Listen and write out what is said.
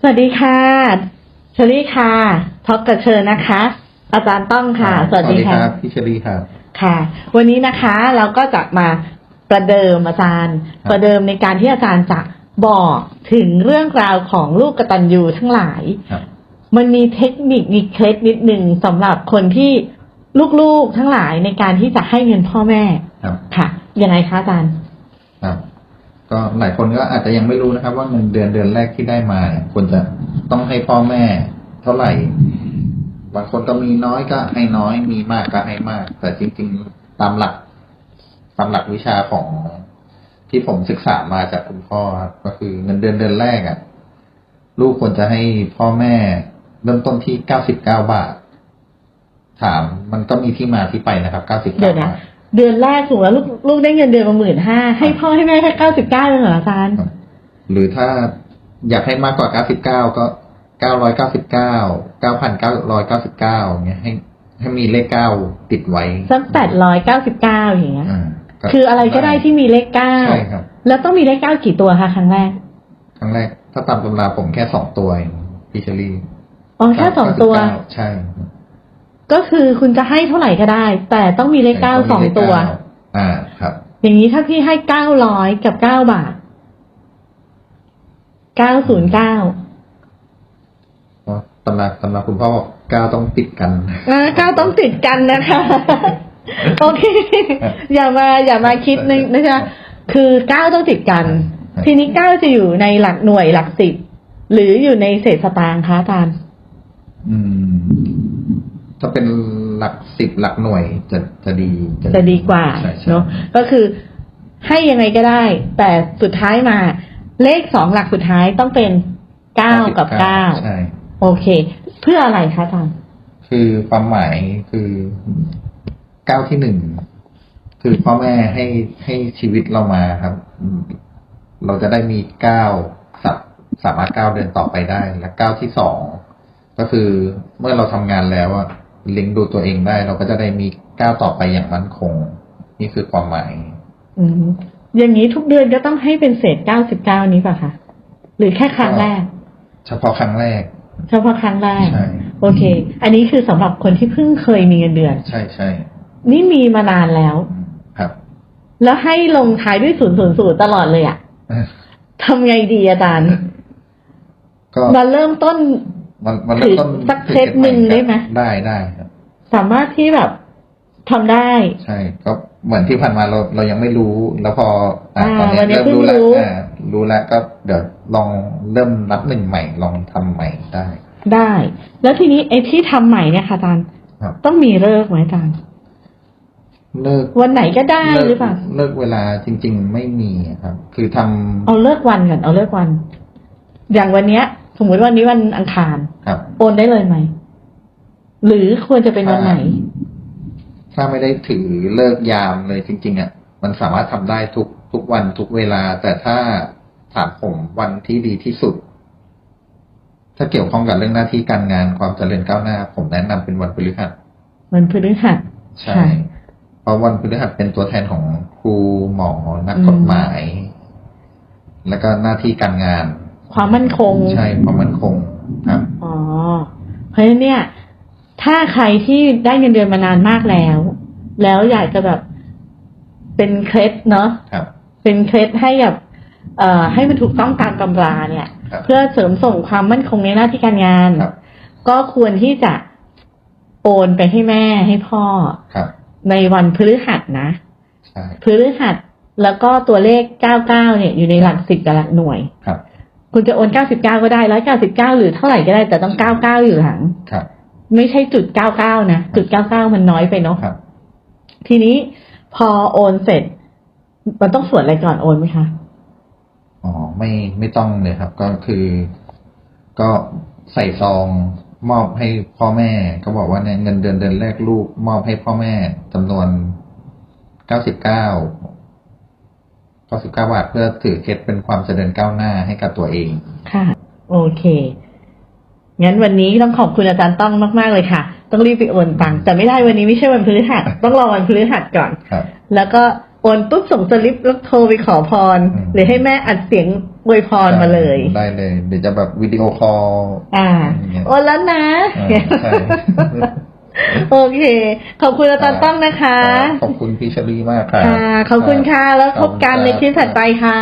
สวัสดีค่ะเชอรี่ค่ะท็อกกับเชิญนะคะ อาจารย์ต้องค่ะ สวัสดีค่ะรับพี่เชอรี่ครับค่ะ วันนี้นะคะเราก็จะมาประเดิมอาจารย์ครับประเดิมในการที่อาจารย์จะบอกถึงเรื่องราวของลูกกตัญญูทั้งหลายครับมันมีเทคนิคมีเคล็ดนิดหนึ่งสำหรับคนที่ลูกๆทั้งหลายในการที่จะให้เงินพ่อแม่ครับค่ะยังไงคะอาจารย์ครับ ก็หลายคนก็อาจจะยังไม่รู้นะครับ ว่าเงินเดือนเดือนแรกที่ได้มาเนี่ยควรจะต้องให้พ่อแม่ เท่าไหร่ บางคนก็มีน้อยก็ให้น้อย มีมากก็ให้มาก แต่จริง ๆ ตามหลัก ตามหลักวิชาของที่ผมศึกษามาจากคุณพ่อครับก็คือเงินเดือนเดือนแรกอะ่ะ ลูกควรจะให้พ่อแม่ เริ่มต้นที่เก้าสิบเก้าบาท ถามมันก็มีที่มาที่ไปนะครับเก้าสิบเดี๋เก้ายวนะบาท เดือนแรกถูกแล้วลูกลูกได้เงินเดือนมาหมื่นห้าให้พ่อให้แม่แค่เก้าสิบเก้าเลยเหรออาจารย์ครับหรือถ้าอยากให้มากกว่า99ก็999 9,999เงี้ยให้ให้มีเลข9ติดไว้สักแปดร้อยเก้าสิบเก้าอย่างเงี้ยอ่าคืออะไรก็ได้ที่มีเลขเก้าใช่ครับ แล้วต้องมีเลขเก้ากี่ตัวคะครั้งแรก ครั้งแรก ถ้าตามตำราผมแค่สองตัวเองพี่เชอรี่อ๋อแค่สองตัว99ใช่ ก็คือคุณจะให้เท่าไหร่ก็ได้ แต่ต้องมีเลขเก้าสองตัว อ่าครับ อย่างนี้ถ้าพี่ให้เก้าร้อยกับเก้าบาทเก้าศูนย์เก้าเพราะตำราตำราคุณพ่อบอก9ต้องติดกันเก้าต้องติดกันนะคะโอเคอย่ามาอย่ามาคิดนึงนะคะคือเก้าต้องติดกันครับทีนี้เก้าจะอยู่ในหลักหน่วยหลักสิบหรืออยู่ในเศษสตางค์คะอาจารย์อืม ถ้าเป็นหลักสิบหลักหน่วยจะจะดีจะดีกว่าใช่ใช่เนาะก็คือให้ยังไงก็ได้ แต่สุดท้ายมา เลขสองหลักสุดท้ายต้องเป็นเก้ากับเก้าใช่โอเค เพื่ออะไรคะอาจารย์คือความหมายคือก้าวที่หนึ่งคือพ่อแม่ให้ให้ชีวิตเรามาครับอืมเราจะได้มีก้าวสัสามารถก้าวเดินต่อไปได้ และก้าวที่สองก็คือเมื่อเราทำงานแล้วอะ เลี้ยงดูตัวเองได้ เราก็จะได้มีก้าวต่อไปอย่างมั่นคง นี่คือความหมาย อืมอย่างนี้ทุกเดือนก็ต้องให้เป็นเศษเก้าสิบเก้านี้ป่ะคะหรือแค่ครั้งแรก เฉพาะครั้งแรก เฉพาะครั้งแรกใช่โอเค อันนี้คือสำหรับคนที่เพิ่งเคยมีเงินเดือน ใช่ใช่นี่มีมานานแล้วอืมครับ แล้วให้ลงท้ายด้วยศูนย์ศูนย์ศูนย์ตลอดเลยอะทำไงดีอาจารย์ก็มาเริ่มต้น มันมันเริ่มต้นสักเคสหนึ่งได้ไหมได้ได้ครับ สามารถที่แบบทำได้ ใช่ก็เหมือนที่ผ่านมาเราเรายังไม่รู้ แล้วพออะอ่าตอนเนี้ยวันนี้เริ่มรู้แล้วเพิ่งรู้อ่ารู้แล้วก็เดี๋ยวลองเริ่มนับหนึ่งใหม่ ลองทำใหม่ได้ ได้ แล้วทีนี้ไอ้ที่ทำใหม่เนี่ยค่ะอาจารย์ครับต้องมีเลิกษ์ไหมอาจารย์เลิกวันไหนก็ได้เลิกหรือเปล่าเลิกเวลาจริง ๆ ไม่มีครับ คือทำเอาเลิกวันก่อนเอาเลิกวัน อย่างวันเนี้ย สมมติวันนี้วันอังคาร ครับ โอนได้เลยไหม หรือควรจะเป็นวันไหน ถ้าไม่ได้ถือเลิกยามเลยจริง ๆอะมันสามารถทำได้ทุกทุกวันทุกเวลา แต่ถ้าถามผมวันที่ดีที่สุด ถ้าเกี่ยวข้องกับเรื่องหน้าที่การงานความเจริญก้าวหน้า ผมแนะนำเป็นวันพฤหัสวันพฤหัสใช่ค่ะเพราะวันพฤหัสเป็นตัวแทนของครูหมอนักอืมกฎหมาย แล้วก็หน้าที่การงาน ความมั่นคง ใช่ความมั่นคงครับอ๋อเพราะฉะนั้นเนี่ย ถ้าใครที่ได้เงินเดือนมานานมากแล้ว แล้วอยากจะแบบเป็นเคล็ดเนาะครับ เป็นเคล็ดให้แบบเอ่อให้มันถูกต้องตามตำราเนี่ย ครับ เพื่อเสริมส่งความมั่นคงในหน้าที่การงาน ครับ ก็ควรที่จะโอนไปให้แม่ให้พ่อครับในวันพฤหัสนะ ใช่พฤหัสแล้วก็ตัวเลข 99 เนี่ย อยู่ในหลักสิบกับหลักหน่วย ครับ คุณจะโอน99ก็ได้199หรือเท่าไหร่ก็ได้แต่ต้อง99อยู่หลังครับ ไม่ใช่จุด99นะจุด99มันน้อยไปเนาะครับ ทีนี้พอโอนเสร็จ มันต้องส่วนอะไรก่อนโอนไหมคะอ๋อไม่ไม่ต้องเลยครับ ก็คือ ก็ใส่ซองมอบให้พ่อแม่ก็บอกว่าเนี่ยเงินเดือนเดือนแรกลูก มอบให้พ่อแม่จำนวนเก้าสิบเก้า เก้าสิบเก้าบาทเพื่อถือเคล็ดเป็นความเจริญก้าวหน้าให้กับตัวเอง ค่ะ โอเค งั้นวันนี้ต้องขอบคุณอาจารย์ต้องมากๆเลยค่ะ ต้องรีบไปโอนตังค์แต่ไม่ได้วันนี้ไม่ใช่วันพฤหัส ต้องรอวันพฤหัสก่อนครับแล้วก็โอนปุ๊บส่งสลิปแล้วโทรไปขอพรอืมหรือให้แม่อัดเสียงอวยพรมาเลย ได้เลย เดี๋ยวจะแบบวิดีโอคอลอ่าอย่างเงี้ยโอนแล้วนะอ่าใช่ โอเค ขอบคุณอาจารย์ต้องนะคะ ขอบคุณพี่เชลีมากครับค่ะขอบคุณค่ะ แล้วพบกันในคลิปถัดไปค่ะ